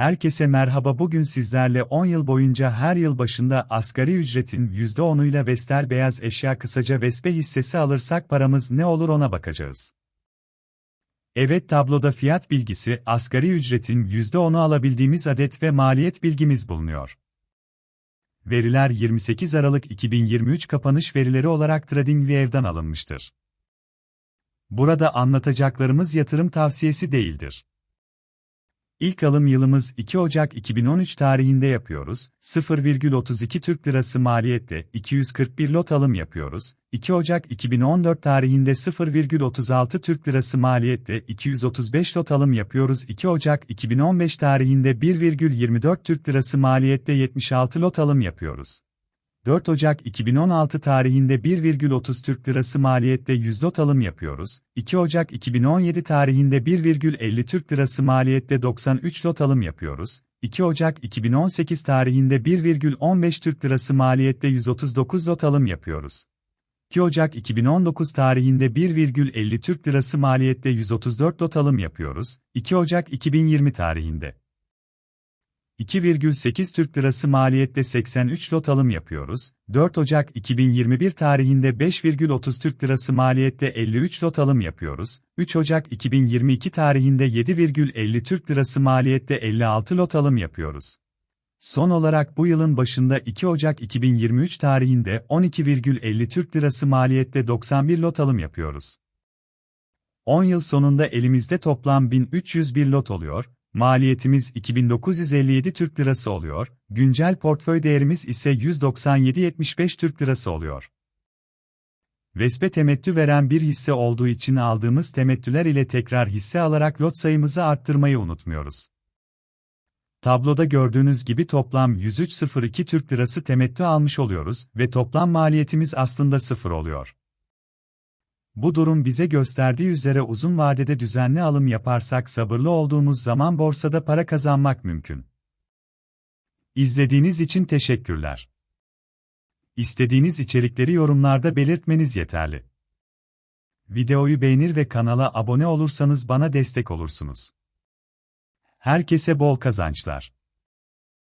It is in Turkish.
Herkese merhaba bugün sizlerle 10 yıl boyunca her yıl başında asgari ücretin %10'uyla Vestel Beyaz Eşya kısaca Vespe hissesi alırsak paramız ne olur ona bakacağız. Evet tabloda fiyat bilgisi, asgari ücretin %10'u alabildiğimiz adet ve maliyet bilgimiz bulunuyor. Veriler 28 Aralık 2023 kapanış verileri olarak TradingView'dan alınmıştır. Burada anlatacaklarımız yatırım tavsiyesi değildir. İlk alım yılımız 2 Ocak 2013 tarihinde yapıyoruz. 0,32 Türk Lirası maliyette 241 lot alım yapıyoruz. 2 Ocak 2014 tarihinde 0,36 Türk Lirası maliyette 235 lot alım yapıyoruz. 2 Ocak 2015 tarihinde 1,24 Türk Lirası maliyette 76 lot alım yapıyoruz. 4 Ocak 2016 tarihinde 1,30 Türk Lirası maliyette 100 lot alım yapıyoruz. 2 Ocak 2017 tarihinde 1,50 Türk Lirası maliyette 93 lot alım yapıyoruz. 2 Ocak 2018 tarihinde 1,15 Türk Lirası maliyette 139 lot alım yapıyoruz. 2 Ocak 2019 tarihinde 1,50 Türk Lirası maliyette 134 lot alım yapıyoruz. 2 Ocak 2020 tarihinde 2,8 Türk Lirası maliyette 83 lot alım yapıyoruz. 4 Ocak 2021 tarihinde 5,30 Türk Lirası maliyette 53 lot alım yapıyoruz. 3 Ocak 2022 tarihinde 7,50 Türk Lirası maliyette 56 lot alım yapıyoruz. Son olarak bu yılın başında 2 Ocak 2023 tarihinde 12,50 Türk Lirası maliyette 91 lot alım yapıyoruz. 10 yıl sonunda elimizde toplam 1301 lot oluyor, Maliyetimiz 2957 Türk Lirası oluyor, güncel portföy değerimiz ise 197.75 Türk Lirası oluyor. Vespe temettü veren bir hisse olduğu için aldığımız temettüler ile tekrar hisse alarak lot sayımızı arttırmayı unutmuyoruz. Tabloda gördüğünüz gibi toplam 103.02 Türk Lirası temettü almış oluyoruz ve toplam maliyetimiz aslında sıfır oluyor. Bu durum bize gösterdiği üzere uzun vadede düzenli alım yaparsak sabırlı olduğumuz zaman borsada para kazanmak mümkün. İzlediğiniz için teşekkürler. İstediğiniz içerikleri yorumlarda belirtmeniz yeterli. Videoyu beğenir ve kanala abone olursanız bana destek olursunuz. Herkese bol kazançlar.